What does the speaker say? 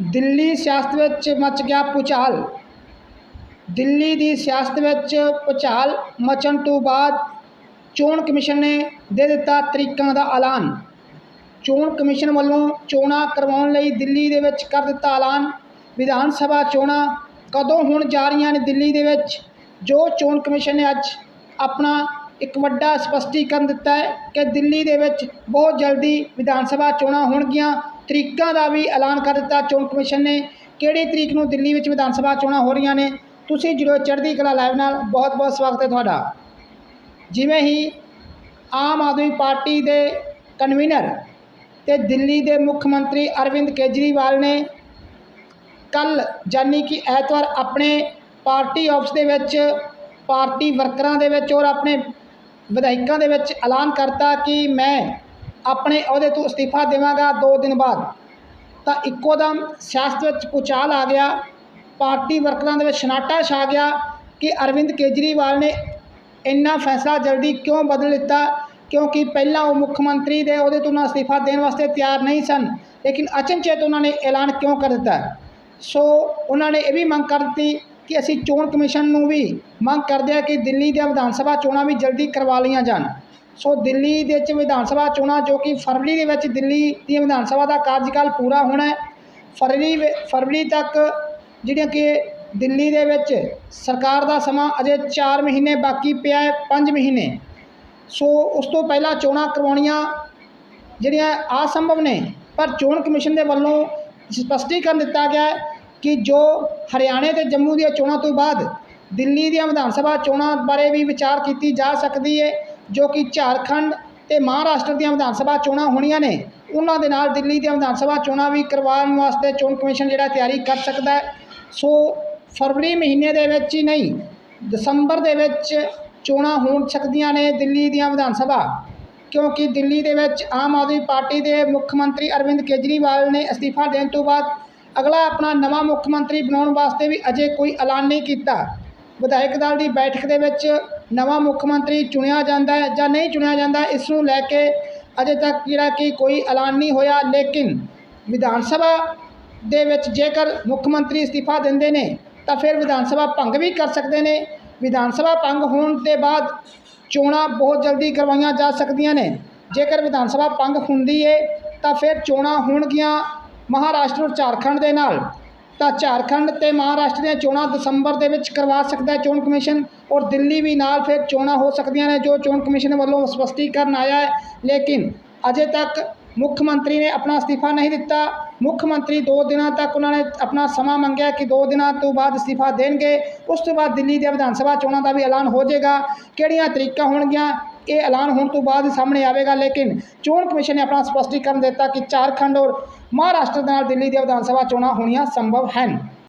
ਦਿੱਲੀ ਸਿਆਸਤ ਵਿੱਚ ਮਚ ਗਿਆ ਭੁਚਾਲ ਦਿੱਲੀ ਦੀ ਸਿਆਸਤ ਵਿੱਚ ਭੁਚਾਲ ਮਚਣ ਤੋਂ ਬਾਅਦ ਚੋਣ ਕਮਿਸ਼ਨ ਨੇ ਦੇ ਦਿੱਤਾ ਤਰੀਕਾਂ ਦਾ ਐਲਾਨ। ਚੋਣ ਕਮਿਸ਼ਨ ਵੱਲੋਂ ਚੋਣਾਂ ਕਰਵਾਉਣ ਲਈ ਦਿੱਲੀ ਦੇ ਵਿੱਚ ਕਰ ਦਿੱਤਾ ਐਲਾਨ। ਵਿਧਾਨ ਸਭਾ ਚੋਣਾਂ ਕਦੋਂ ਹੋਣ ਜਾ ਰਹੀਆਂ ਨੇ ਦਿੱਲੀ ਦੇ ਵਿੱਚ? ਜੋ ਚੋਣ ਕਮਿਸ਼ਨ ਨੇ ਅੱਜ ਆਪਣਾ ਇੱਕ ਵੱਡਾ ਸਪਸ਼ਟੀਕਰਨ ਦਿੱਤਾ ਹੈ ਕਿ ਦਿੱਲੀ ਦੇ ਵਿੱਚ ਬਹੁਤ ਜਲਦੀ ਵਿਧਾਨ ਸਭਾ ਚੋਣਾਂ ਹੋਣਗੀਆਂ। ਤਰੀਕਾਂ ਦਾ ਵੀ ਐਲਾਨ ਕਰ ਦਿੱਤਾ ਚੋਣ ਕਮਿਸ਼ਨ ਨੇ। ਕਿਹੜੀ ਤਰੀਕ ਨੂੰ ਦਿੱਲੀ ਵਿੱਚ ਵਿਧਾਨ ਸਭਾ ਚੋਣਾਂ ਹੋ ਰਹੀਆਂ ਨੇ? ਤੁਸੀਂ ਜੁੜੋ ਚੜ੍ਹਦੀ ਕਲਾ ਲਾਈਵ ਨਾਲ। ਬਹੁਤ ਬਹੁਤ ਸਵਾਗਤ ਹੈ ਤੁਹਾਡਾ। ਜਿਵੇਂ ਹੀ ਆਮ ਆਦਮੀ ਪਾਰਟੀ ਦੇ ਕਨਵੀਨਰ ਤੇ ਦਿੱਲੀ ਦੇ ਮੁੱਖ ਮੰਤਰੀ ਅਰਵਿੰਦ ਕੇਜਰੀਵਾਲ ਨੇ ਕੱਲ ਜਾਨੀ ਕਿ ਐਤਵਾਰ ਆਪਣੇ ਪਾਰਟੀ ਆਫਿਸ ਦੇ ਵਿੱਚ, ਪਾਰਟੀ ਵਰਕਰਾਂ ਦੇ ਵਿੱਚ ਔਰ ਆਪਣੇ ਵਿਧਾਇਕਾਂ ਦੇ ਵਿੱਚ ਐਲਾਨ ਕਰਤਾ ਕਿ ਮੈਂ ਆਪਣੇ ਅਹੁਦੇ ਤੋਂ ਅਸਤੀਫਾ ਦੇਵਾਂਗਾ 2 ਦਿਨ ਬਾਅਦ। ਤਾਂ ਇੱਕੋ ਦਮ ਸਿਆਸਤ ਵਿੱਚ ਭੁਚਾਲ ਆ ਗਿਆ। ਪਾਰਟੀ ਵਰਕਰਾਂ ਦੇ ਵਿੱਚ ਸਨਾਟਾ ਛਾ ਗਿਆ ਕਿ ਅਰਵਿੰਦ ਕੇਜਰੀਵਾਲ ਨੇ ਇੰਨਾ ਫੈਸਲਾ ਜਲਦੀ ਕਿਉਂ ਬਦਲ ਦਿੱਤਾ? ਕਿਉਂਕਿ ਪਹਿਲਾਂ ਉਹ ਮੁੱਖ ਮੰਤਰੀ ਦੇ ਉਹਦੇ ਤੋਂ ਨਾ ਅਸਤੀਫਾ ਦੇਣ ਵਾਸਤੇ ਤਿਆਰ ਨਹੀਂ ਸਨ, ਲੇਕਿਨ ਅਚਨਚੇਤ ਉਹਨਾਂ ਨੇ ਐਲਾਨ ਕਿਉਂ ਕਰ ਦਿੱਤਾ? ਸੋ ਉਹਨਾਂ ਨੇ ਇਹ ਵੀ ਮੰਗ ਕਰ ਦਿੱਤੀ ਕਿ ਅਸੀਂ ਚੋਣ ਕਮਿਸ਼ਨ ਨੂੰ ਵੀ ਮੰਗ ਕਰਦੇ ਹਾਂ ਕਿ ਦਿੱਲੀ ਦੀਆਂ ਵਿਧਾਨ ਸਭਾ ਚੋਣਾਂ ਵੀ ਜਲਦੀ ਕਰਵਾ ਲਈਆਂ ਜਾਣ। ਸੋ ਦਿੱਲੀ ਦੇ ਵਿੱਚ ਵਿਧਾਨ ਸਭਾ ਚੋਣਾਂ ਜੋ ਕਿ ਫਰਵਰੀ ਦੇ ਵਿੱਚ ਦਿੱਲੀ ਦੀਆਂ ਵਿਧਾਨ ਸਭਾ ਦਾ ਕਾਰਜਕਾਲ ਪੂਰਾ ਹੋਣਾ ਹੈ। ਫਰਵਰੀ ਵਿ- ਫਰਵਰੀ ਤੱਕ ਜਿਹੜੀਆਂ ਕਿ ਦਿੱਲੀ ਦੇ ਵਿੱਚ ਸਰਕਾਰ ਦਾ ਸਮਾਂ ਅਜੇ 4 ਮਹੀਨੇ ਬਾਕੀ ਪਿਆ ਹੈ 5 ਮਹੀਨੇ। ਸੋ ਉਸ ਤੋਂ ਪਹਿਲਾਂ ਚੋਣਾਂ ਕਰਵਾਉਣੀਆਂ ਜਿਹੜੀਆਂ ਅਸੰਭਵ ਨੇ, ਪਰ ਚੋਣ ਕਮਿਸ਼ਨ ਦੇ ਵੱਲੋਂ ਸਪਸ਼ਟੀਕਰਨ ਦਿੱਤਾ ਗਿਆ ਹੈ ਕਿ ਜੋ ਹਰਿਆਣੇ ਤੇ ਜੰਮੂ ਦੀਆਂ ਚੋਣਾਂ ਤੋਂ ਬਾਅਦ ਦਿੱਲੀ ਦੀਆਂ ਵਿਧਾਨ ਸਭਾ ਚੋਣਾਂ ਬਾਰੇ ਵੀ ਵਿਚਾਰ ਕੀਤੀ ਜਾ ਸਕਦੀ ਹੈ ਜੋ ਕਿ ਝਾਰਖੰਡ ਤੇ ਮਹਾਰਾਸ਼ਟਰ ਦੀਆਂ ਵਿਧਾਨ ਸਭਾ ਚੋਣਾਂ ਹੋਣੀਆਂ ਨੇ, ਉਹਨਾਂ ਦੇ ਨਾਲ ਦਿੱਲੀ ਦੀਆਂ ਵਿਧਾਨ ਸਭਾ ਚੋਣਾਂ ਵੀ ਕਰਵਾਉਣ ਵਾਸਤੇ ਚੋਣ ਕਮਿਸ਼ਨ ਜਿਹੜਾ ਤਿਆਰੀ ਕਰ ਸਕਦਾ ਹੈ। ਸੋ ਫਰਵਰੀ ਮਹੀਨੇ ਦੇ ਵਿੱਚ ਹੀ ਨਹੀਂ, ਦਸੰਬਰ ਦੇ ਵਿੱਚ ਚੋਣਾਂ ਹੋਣ ਸਕਦੀਆਂ ਨੇ ਦਿੱਲੀ ਦੀਆਂ ਵਿਧਾਨ ਸਭਾ, ਕਿਉਂਕਿ ਦਿੱਲੀ ਦੇ ਵਿੱਚ ਆਮ ਆਦਮੀ ਪਾਰਟੀ ਦੇ ਮੁੱਖ ਮੰਤਰੀ ਅਰਵਿੰਦ ਕੇਜਰੀਵਾਲ ਨੇ ਅਸਤੀਫਾ ਦੇਣ ਤੋਂ ਬਾਅਦ ਅਗਲਾ ਆਪਣਾ ਨਵਾਂ ਮੁੱਖ ਮੰਤਰੀ ਬਣਾਉਣ ਵਾਸਤੇ ਵੀ ਅਜੇ ਕੋਈ ਐਲਾਨ ਨਹੀਂ ਕੀਤਾ। ਵਿਧਾਇਕ ਦਲ ਦੀ ਬੈਠਕ ਦੇ ਵਿੱਚ ਨਵਾਂ ਮੁੱਖ ਮੰਤਰੀ ਚੁਣਿਆ ਜਾਂਦਾ ਹੈ ਜਾਂ ਨਹੀਂ ਚੁਣਿਆ ਜਾਂਦਾ, ਇਸ ਨੂੰ ਲੈ ਕੇ ਅਜੇ ਤੱਕ ਜਿਹੜਾ ਕਿ ਕੋਈ ਐਲਾਨ ਨਹੀਂ ਹੋਇਆ, ਲੇਕਿਨ ਵਿਧਾਨ ਸਭਾ ਦੇ ਵਿੱਚ ਜੇਕਰ ਮੁੱਖ ਮੰਤਰੀ ਅਸਤੀਫਾ ਦਿੰਦੇ ਨੇ, ਤਾਂ ਫਿਰ ਵਿਧਾਨ ਸਭਾ ਭੰਗ ਵੀ ਕਰ ਸਕਦੇ ਨੇ। ਵਿਧਾਨ ਸਭਾ ਭੰਗ ਹੋਣ ਦੇ ਬਾਅਦ ਚੋਣਾਂ ਬਹੁਤ ਜਲਦੀ ਕਰਵਾਈਆਂ ਜਾ ਸਕਦੀਆਂ ਨੇ। ਜੇਕਰ ਵਿਧਾਨ ਸਭਾ ਭੰਗ ਹੁੰਦੀ ਏ, ਤਾਂ ਫਿਰ ਚੋਣਾਂ ਹੋਣਗੀਆਂ ਮਹਾਰਾਸ਼ਟਰ ਔਰ ਝਾਰਖੰਡ ਦੇ ਨਾਲ। ਤਾਂ ਝਾਰਖੰਡ ਤੇ ਮਹਾਰਾਸ਼ਟਰ ਦੀਆਂ ਚੋਣਾਂ ਦਸੰਬਰ ਦੇ ਵਿੱਚ ਕਰਵਾ ਸਕਦਾ ਹੈ ਚੋਣ ਕਮਿਸ਼ਨ ਔਰ ਦਿੱਲੀ ਵੀ ਨਾਲ ਫਿਰ ਚੋਣਾਂ ਹੋ ਸਕਦੀਆਂ ਨੇ ਜੋ ਚੋਣ ਕਮਿਸ਼ਨ ਵੱਲੋਂ ਸਪਸ਼ਟੀਕਰਨ ਆਇਆ ਹੈ। ਲੇਕਿਨ ਅਜੇ ਤੱਕ ਮੁੱਖ ਮੰਤਰੀ ਨੇ ਆਪਣਾ ਅਸਤੀਫਾ ਨਹੀਂ ਦਿੱਤਾ। ਮੁੱਖ ਮੰਤਰੀ 2 ਦਿਨਾਂ ਤੱਕ ਉਹਨਾਂ ਨੇ ਆਪਣਾ ਸਮਾਂ ਮੰਗਿਆ ਕਿ 2 ਦਿਨਾਂ ਤੋਂ ਬਾਅਦ ਅਸਤੀਫਾ ਦੇਣਗੇ। ਉਸ ਤੋਂ ਬਾਅਦ ਦਿੱਲੀ ਦੇ ਵਿਧਾਨ ਸਭਾ ਚੋਣਾਂ ਦਾ ਵੀ ਐਲਾਨ ਹੋ ਜਾਏਗਾ। ਕਿਹੜੀਆਂ ਤਰੀਕਾਂ ਹੋਣਗੀਆਂ? ਇਹ ਐਲਾਨ ਹੋਣ ਤੋਂ ਬਾਅਦ ਹੀ ਸਾਹਮਣੇ ਆਵੇਗਾ, ਲੇਕਿਨ ਚੋਣ ਕਮਿਸ਼ਨ ਨੇ ਆਪਣਾ ਸਪਸ਼ਟੀਕਰਨ ਦਿੱਤਾ ਕਿ ਝਾਰਖੰਡ ਔਰ ਮਹਾਰਾਸ਼ਟਰ ਦੇ ਨਾਲ ਦਿੱਲੀ ਦੀਆਂ ਵਿਧਾਨ ਸਭਾ ਚੋਣਾਂ ਹੋਣੀਆਂ ਸੰਭਵ ਹਨ।